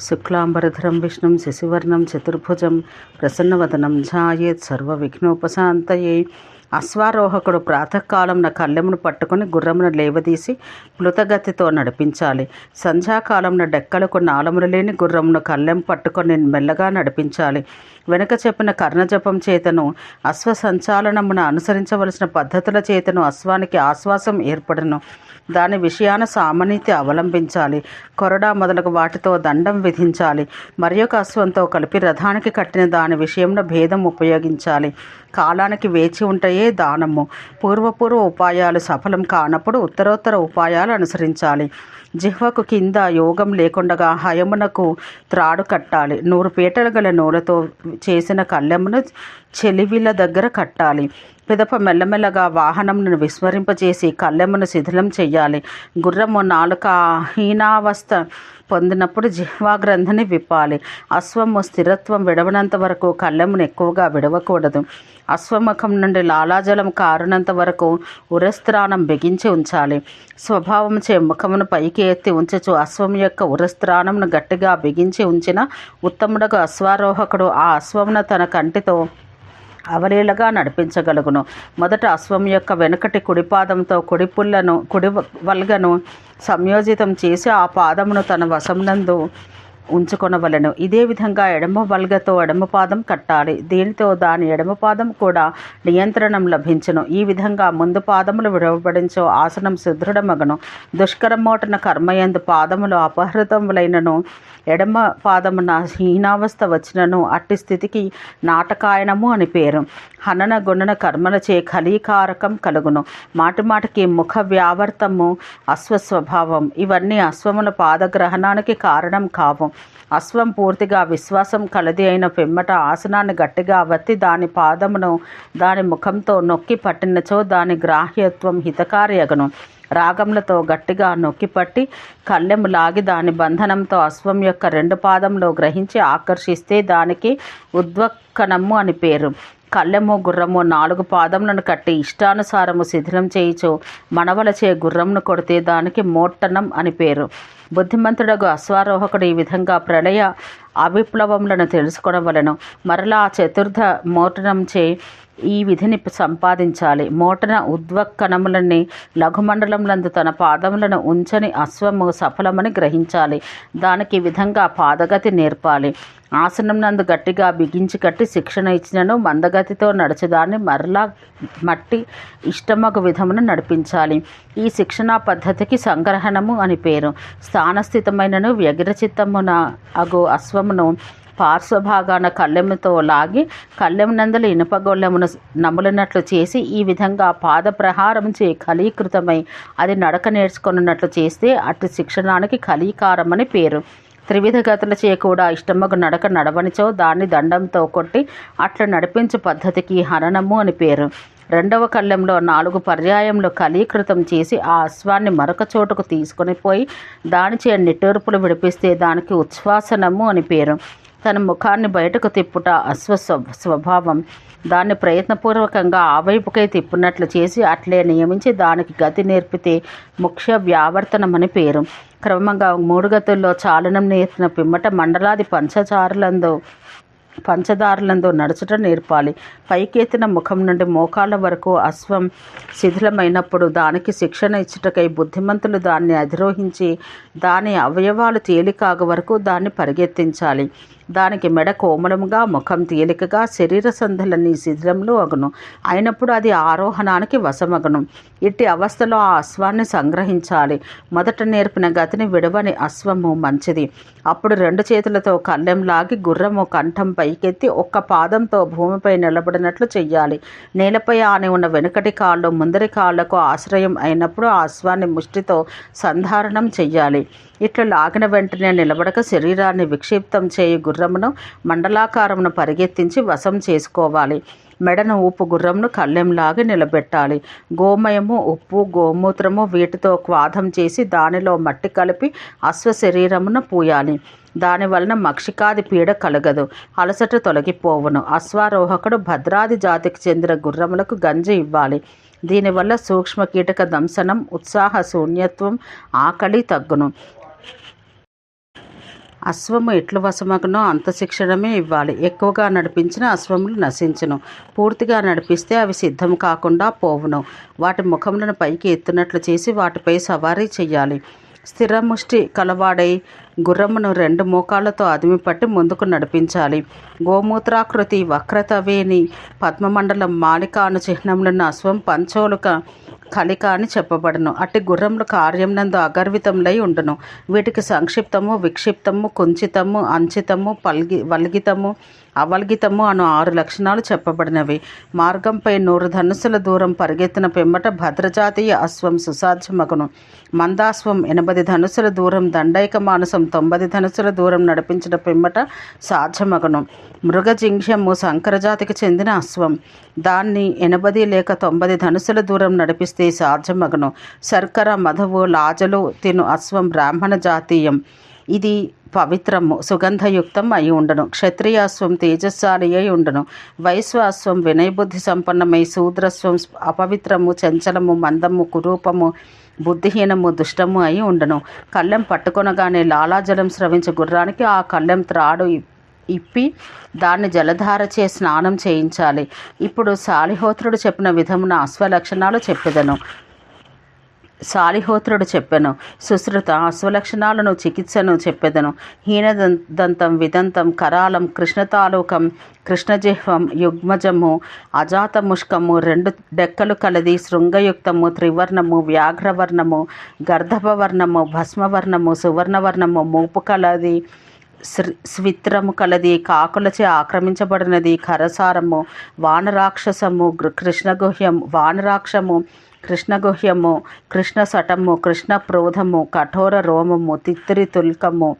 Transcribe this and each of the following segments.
శుక్లాంబరధరం విష్ణుం శశివర్ణం చతుర్భుజం ప్రసన్నవదనం ఝాయేత్ సర్వవిఘ్నోపశాంతయే. అశ్వారోహకుడు ప్రాతకాలంన కళ్ళెమును పట్టుకుని గుర్రమును లేవదీసి ప్లుతగతితో నడిపించాలి. సంధ్యాకాలంన డెక్కలకు నాలములు లేని గుర్రమును కళ్ళెం పట్టుకొని మెల్లగా నడిపించాలి. వెనుక చెప్పిన కర్ణజపం చేతను అశ్వసంచాలనమున అనుసరించవలసిన పద్ధతుల చేతను అశ్వానికి ఆశ్వాసం ఏర్పడను. దాని విషయాన సామాన్యత అవలంబించాలి. కొరడా మొదలగు వాటితో దండం విధించాలి. మరి ఒక అశ్వంతో కలిపి రథానికి కట్టిన దాని విషయంలో భేదం ఉపయోగించాలి. కాలానికి వేచి ఉంటాయే దానము. పూర్వపూర్వ ఉపాయాలు సఫలం కానప్పుడు ఉత్తరోత్తర ఉపాయాలు అనుసరించాలి. జిహ్వకు కింద యోగం లేకుండగా హయమునకు త్రాడు కట్టాలి. నూరు పీటలు గల నూలతో చేసిన కళ్ళెమును చెలివిల దగ్గర కట్టాలి. పిదప మెల్లమెల్లగా వాహనంను విస్మరింపజేసి కళ్ళెమును శిథిలం చేయాలి గుర్రము నాలుక హీనావస్థ పొందినప్పుడు జిహ్వాగ్రంథిని విప్పాలి. అశ్వము స్థిరత్వం విడవనంత వరకు కళ్ళెమును ఎక్కువగా విడవకూడదు. అశ్వముఖం నుండి లాలాజలం కారునంత వరకు ఉరస్త్రాణం బిగించి ఉంచాలి. స్వభావం చే ముఖమును పైకి ఎత్తి ఉంచచ్చు అశ్వం యొక్క ఉరస్త్రాణంను గట్టిగా బిగించి ఉంచిన ఉత్తముడకు అశ్వారోహకుడు ఆ అశ్వమును తన కంటితో అవలీలగా నడిపించగలుగును. మొదట అశ్వం యొక్క వెనుకటి కుడి పాదంతో కుడి పుల్లను కుడి వల్గను సంయోజితం చేసి ఆ పాదమును తన వశమునందు ఉంచుకొనవలెను. ఇదే విధంగా ఎడమ వల్గతో ఎడమ పాదం కట్టాలి. దీనితో దాని ఎడమ పాదం కూడా నియంత్రణం లభించును. ఈ విధంగా ముందు పాదములు విడవబడించో ఆసనం సుదృఢమగను. దుష్కరమోటన కర్మయందు పాదములు అపహృతములైనను ఎడమ పాదమున హీనావస్థ వచ్చినను అట్టి స్థితికి నాటకాయనము అని పేరు. హనన గుణన కర్మలచే ఖలీకారకం కలుగును. మాటిమాటికి ముఖ వ్యావర్తము అస్వస్వభావం ఇవన్నీ అశ్వముల పాదగ్రహణానికి కారణం కావు. అశ్వం పూర్తిగా విశ్వాసం కలది అయిన పిమ్మట ఆసనాన్ని గట్టిగా వత్తి దాని పాదమును దాని ముఖంతో నొక్కి పట్టినచో దాని గ్రాహ్యత్వం హితకార్యగను. రాగములతో గట్టిగా నొక్కిపట్టి కళ్ళెము లాగి దాని బంధనంతో అశ్వం యొక్క రెండు పాదంలో గ్రహించి ఆకర్షిస్తే దానికి ఉద్వక్కనము అని పేరు. కళ్ళెము గుర్రము నాలుగు పాదములను కట్టి ఇష్టానుసారము శిథిలం చేయిచు మనవలచే గుర్రంను కొడితే దానికి మోట్టనం అని పేరు. బుద్ధిమంతుడగు అశ్వారోహకుడు ఈ విధంగా ప్రళయ అవిప్లవములను తెలుసుకొనవలను. మరలా చతుర్థ మోటనంచే ఈ విధిని సంపాదించాలి. మోటన ఉద్వక్కణములని లఘుమండలములందు తన పాదములను ఉంచని అశ్వము సఫలమని గ్రహించాలి. దానికి విధంగా పాదగతి నేర్పాలి. ఆసనం నందు గట్టిగా బిగించి కట్టి శిక్షణ ఇచ్చినను మందగతితో నడచదాన్ని మరలా మట్టి ఇష్టమగు విధమును నడిపించాలి. ఈ శిక్షణా పద్ధతికి సంగ్రహణము అని పేరు. స్థానస్థితమైనను వ్యగ్రచిత్తమున అగు అశ్వమును పార్శ్వభాగాన కళ్ళెముతో లాగి కళ్ళెమునందల ఇనుపగొల్లెమును నములినట్లు చేసి ఈ విధంగా పాద ప్రహారం చే ఖలీకృతమై అది నడక నేర్చుకున్నట్లు చేస్తే అటు శిక్షణానికి ఖలీకారం అని పేరు. త్రివిధ గతుల చేయ కూడా ఇష్టమగు నడక నడవనిచో దాన్ని దండంతో కొట్టి అట్లా నడిపించు పద్ధతికి హననము అని పేరు. రెండవ కళ్ళెంలో నాలుగు పర్యాయంలో కలీకృతం చేసి ఆ అశ్వాన్ని మరొక చోటుకు తీసుకొని పోయి దానిచే నిట్టూర్పులు విడిపిస్తే దానికి ఉచ్ఛ్వాసనము అని పేరు. తన ముఖాన్ని బయటకు తిప్పుట అశ్వ స్వభావం. దాన్ని ప్రయత్నపూర్వకంగా ఆ వైపుకై తిప్పినట్లు చేసి అట్లే నియమించి దానికి గతి నేర్పితే ముఖ్య వ్యావర్తనమని పేరు. క్రమంగా మూడు గతుల్లో చాలనం నేర్చిన పిమ్మట మండలాది పంచచారులందు పంచదారులందు నడుచుట నేర్పాలి. పైకెత్తిన ముఖం నుండి మోకాళ్ళ వరకు అశ్వం శిథిలమైనప్పుడు దానికి శిక్షణ ఇచ్చుటకై బుద్ధిమంతులు దాన్ని అధిరోహించి దాని అవయవాలు తేలికాగ వరకు దాన్ని పరిగెత్తించాలి. దానికి మెడ కోమలముగా ముఖం తేలికగా శరీర సంధులన్నీ శిథిలంలో అగును. అయినప్పుడు అది ఆరోహణానికి వశమగును. ఇట్టి అవస్థలో ఆ అశ్వాన్ని సంగ్రహించాలి. మొదట నేర్పిన గతిని విడవని అశ్వము మంచిది. అప్పుడు రెండు చేతులతో కళ్ళెం లాగి గుర్రము కంఠం పైకెత్తి ఒక్క పాదంతో భూమిపై నిలబడినట్లు చెయ్యాలి. నేలపై ఆని ఉన్న వెనుకటి కాళ్ళు ముందరి కాళ్ళకు ఆశ్రయం అయినప్పుడు ఆ అశ్వాన్ని ముష్టితో సంధారణం చెయ్యాలి. ఇట్లా లాగిన వెంటనే నిలబడక శరీరాన్ని విక్షిప్తం చేయి గుర్రమును మండలాకారమును పరిగెత్తించి వశం చేసుకోవాలి. మెడను ఊపు గుర్రంను కళ్ళెంలాగి నిలబెట్టాలి. గోమయము ఉప్పు గోమూత్రము వీటితో క్వాధం చేసి దానిలో మట్టి కలిపి అశ్వ శరీరమును పూయాలి. దాని వలన మక్షికాది పీడ కలగదు. అలసట తొలగిపోవును. అశ్వారోహకుడు భద్రాది జాతికి చెందిన గుర్రములకు గంజి ఇవ్వాలి. దీనివల్ల సూక్ష్మ కీటక దంశనం ఉత్సాహ శూన్యత్వం ఆకలి తగ్గును. అశ్వము ఎట్లు వశమగునో అంత శిక్షణమే ఇవ్వాలి. ఎక్కువగా నడిపించిన అశ్వములు నశించును. పూర్తిగా నడిపిస్తే అవి సిద్ధం కాకుండా పోవును. వాటి ముఖములను పైకి ఎత్తునట్లు చేసి వాటిపై సవారీ చెయ్యాలి. స్థిరముష్టి కలవాడై గుర్రమును రెండు మోకాళ్ళతో అదిమిపట్టి ముందుకు నడిపించాలి. గోమూత్రాకృతి వక్రతవేణి పద్మమండలం మాలికాను చిహ్నములున్న అశ్వం పంచోలుక కలిక అని చెప్పబడును. అట్టి గుర్రములు కార్యంనందు అగర్వితములై ఉండును. వీటికి సంక్షిప్తము విక్షిప్తము కుంచితము అంచితము పల్గి వల్గితము అవల్గితము అను ఆరు లక్షణాలు చెప్పబడినవి. మార్గంపై నూరు ధనుసుల దూరం పరిగెత్తిన పిమ్మట భద్రజాతీయ అశ్వం సుసాధ్యమగును. మందాశ్వం ఎనభై ధనుసుల దూరం దండైక మానసం తొంభై ధనుసుల దూరం నడిపించిన పిమ్మట సాధ్యమగును. మృగజింఘ్యము శంకరజాతికి చెందిన అశ్వం. దాన్ని ఎనభై లేక తొంభై ధనుసుల దూరం నడిపిస్తే సాధ్యమగును. శర్కర మధువు లాజలు తిను అశ్వం బ్రాహ్మణ జాతీయం. ఇది పవిత్రము సుగంధయుక్తం అయి ఉండును. క్షత్రియాస్వం తేజస్సాలి అయి ఉండును. వైశ్వాస్వం వినయబుద్ధి సంపన్నమై శూద్రస్వం అపవిత్రము చంచలము మందము కురూపము బుద్ధిహీనము దుష్టము అయి ఉండును. కళ్ళెం పట్టుకొనగానే లాలాజలం స్రవించే గుర్రానికి ఆ కళ్ళెం త్రాడు ఇప్పి దాన్ని జలధారచే స్నానం చేయించాలి. ఇప్పుడు సాలిహోత్రుడు చెప్పిన విధమున అశ్వ లక్షణాలు చెప్పెదను. సాలిహోత్రుడు చెప్పెను సుశ్రుత అశ్వలక్షణాలను చికిత్సను చెప్పెదను. హీన దంతం విదంతం కరాళం కృష్ణతాలూకం కృష్ణజిహ్వం యుగ్మజము అజాతముష్కము రెండు డెక్కలు కలది శృంగయుక్తము త్రివర్ణము వ్యాఘ్రవర్ణము గర్ధపవర్ణము భస్మవర్ణము సువర్ణవర్ణము మూపు కలది స్విత్రము కలది కాకులచే ఆక్రమించబడినది కరసారము వానరాక్షసము కృష్ణగుహ్యం వానరాక్షము కృష్ణగుహ్యము కృష్ణ సటము కృష్ణ ప్రోధము కఠోర రోమము తిత్తిరి తుల్కము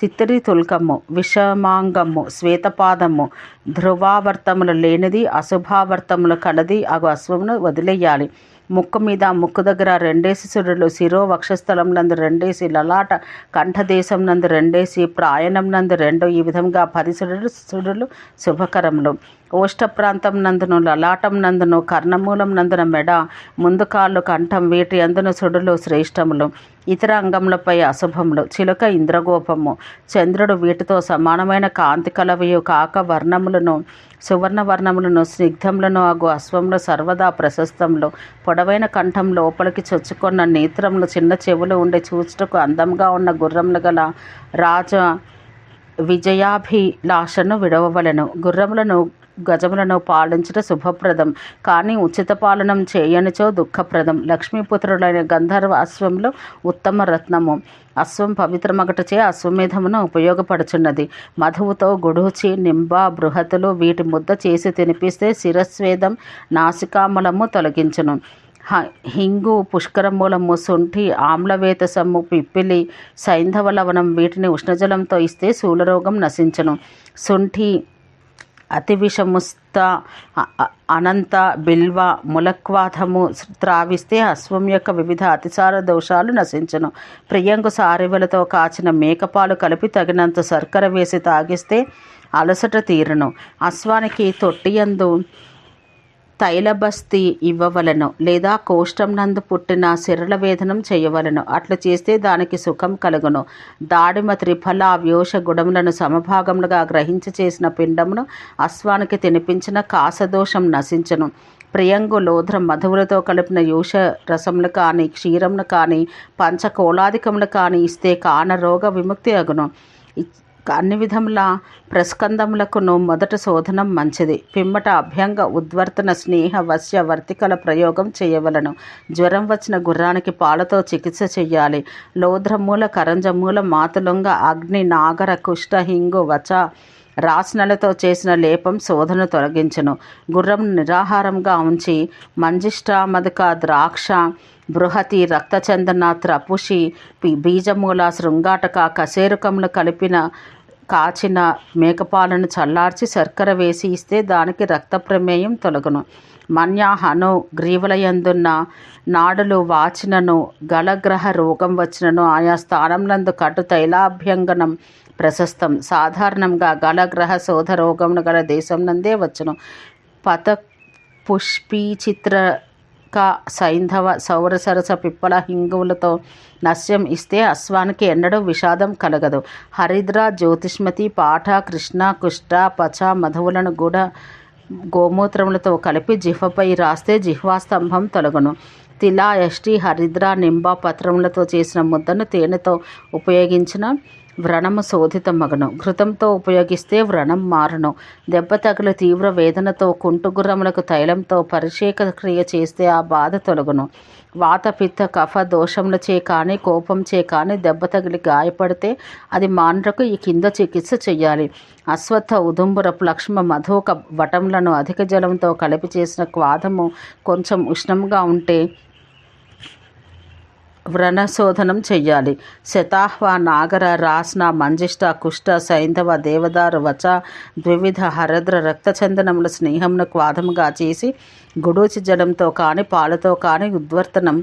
తిత్తిరి తుల్కము విషమాంగము శ్వేతపాదము ధ్రువావర్తములు లేనిది అశుభావర్తములు కలది అగు అశ్వమును వదిలేయాలి. ముక్కు మీద ముక్కు దగ్గర రెండేసి సురులు శిరో వక్షస్థలం నందు రెండేసి లలాట కంఠదేశం నందు రెండేసి ప్రాయణం నందు రెండు ఈ విధంగా పది సురులు సురులు శుభకరములు. ఓష్ట ప్రాంతం నందును లలాటం నందును కర్ణమూలం నందున మెడ ముందు కాళ్ళు కంఠం వీటి అందును సుడులు శ్రేష్టములు. ఇతర అంగములపై అశుభములు. చిలుక ఇంద్రగోపము. చంద్రుడు వీటితో సమానమైన కాంతి కలవియు కాక వర్ణములను సువర్ణ వర్ణములను స్నిగ్ధములను అగు అశ్వములు సర్వదా ప్రశస్తములు. పొడవైన కంఠం లోపలికి చొచ్చుకున్న నేత్రములు చిన్న చెవులు ఉండి చూచుటకు అందంగా ఉన్న గుర్రములు గల రాజ విజయాభిలాషను విడవవలను. గుర్రములను గజములను పాలించడం శుభప్రదం. కానీ ఉచిత పాలనం చేయనిచో దుఃఖప్రదం. లక్ష్మీపుత్రులైన గంధర్వ అశ్వంలో ఉత్తమ రత్నము. అశ్వం పవిత్రమగటచే అశ్వమేధమును ఉపయోగపడుచున్నది. మధువుతో గుడూచి నింబ బృహతులు వీటి ముద్ద చేసి తినిపిస్తే శిరస్వేదం నాసికామలము తొలగించును. హ- హింగు పుష్కరమూలము శుంఠి ఆమ్లవేత సమ్ము పిప్పిలి సైంధవ లవణం వీటిని ఉష్ణజలంతో ఇస్తే శూలరోగం నశించను. శుంఠి అతి విషముస్త అనంత బిల్వ ములక్వాధము త్రావిస్తే అశ్వం యొక్క వివిధ అతిసార దోషాలు నశించను. ప్రియంగు సారివలతో కాచిన మేకపాలు కలిపి తగినంత శర్కర వేసి తాగిస్తే అలసట తీరను. అశ్వానికి తొట్టియందు తైలబస్తి ఇవ్వవలను లేదా కోష్టం నందు పుట్టిన సిరల వేదనం చేయవలను. అట్లు చేస్తే దానికి సుఖం కలుగును. దాడిమ త్రిఫల వ్యోష గుణములను సమభాగములుగా గ్రహించి చేసిన పిండమును అశ్వానికి తినిపించిన కాసదోషం నశించను. ప్రియంగు లోధ్ర మధువులతో కలిపిన యూష రసములు కానీ క్షీరమును కానీ పంచకోలాధికములు కానీ ఇస్తే కాన రోగ విముక్తి అగును. అన్ని విధముల ప్రస్కందములకును మొదట శోధనం మంచిది. పిమ్మట అభ్యంగ ఉద్వర్తన స్నేహ వశ్య వర్తికల ప్రయోగం చేయవలను. జ్వరం వచ్చిన గుర్రానికి పాలతో చికిత్స చెయ్యాలి. లోధ్రమూల కరంజమూల మాతులంగ అగ్ని నాగర కుష్ట హింగు వచ రాసనలతో చేసిన లేపం శోధను తొలగించను. గుర్రం నిరాహారంగా ఉంచి మంజిష్టామదక ద్రాక్ష బృహతి రక్తచందన త్రపుషి బీజమూల శృంగాటక కసేరుకములు కలిపిన కాచిన మేకపాలను చల్లార్చి శర్కర వేసి ఇస్తే దానికి రక్త ప్రమేయం తొలగును మన్యాహను గ్రీవలయందున్న నాడులు వాచినను గలగ్రహ రోగం వచ్చినను ఆయా స్థానంలందు కటు తైలాభ్యంగనం ప్రశస్తం. సాధారణంగా గలగ్రహ శోధ రోగమును గల దేశం నందే వచ్చును. పత పుష్పీ చిత్ర క సైంధవ సౌరసరస పిప్పల హింగువులతో నస్యం ఇస్తే అశ్వానికి ఎన్నడూ విషాదం కలగదు. హరిద్ర జ్యోతిష్మతి పాఠ కృష్ణ కుష్ట పచ మధువులను కూడా గోమూత్రములతో కలిపి జిహ్వపై రాస్తే జిహ్వాస్తంభం తొలగును. తిలా యష్టి హరిద్ర నింబ పత్రములతో చేసిన ముద్దను తేనెతో ఉపయోగించిన వ్రణము శోధిత మగను. ఘృతంతో ఉపయోగిస్తే వ్రణం మారును. దెబ్బ తగులు తీవ్ర వేదనతో కుంటుగుర్రములకు తైలంతో పరిషేక క్రియ చేస్తే ఆ బాధ తొలగును. వాత పిత్త కఫ దోషములచే కానీ కోపంచే కానీ దెబ్బ తగిలి గాయపడితే అది మాండ్రకు ఈ కింద చికిత్స చేయాలి అశ్వత్థ ఉదుంబురపు లక్ష్మ మధోక వటములను అధిక జలంతో కలిపి చేసిన క్వాదము కొంచెం ఉష్ణంగా ఉంటే వ్రణశోధనం చెయ్యాలి. శతాహ్వ నాగర రాస్న మంజిష్ట కుష్ట సైంధవ దేవదారు వచ ద్వివిధ హరద్ర రక్తచందనముల స్నేహమును వాదముగా చేసి గుడూచి జడంతో కానీ పాలతో కానీ ఉద్వర్తనం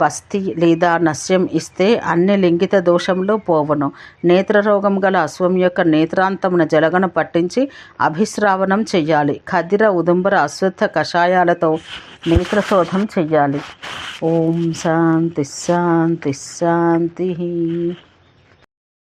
బస్తి లేదా నస్యం ఇస్తే అన్ని లింగిత దోషంలో పోవను. నేత్రరోగం గల అశ్వం యొక్క నేత్రాంతమున జలగను పట్టించి అభిశ్రావణం చెయ్యాలి. ఖదిర ఉదుంబర అశ్వత్థ కషాయాలతో నేత్రశోధం చెయ్యాలి. ఓం శాంతి శాంతి శాంతి.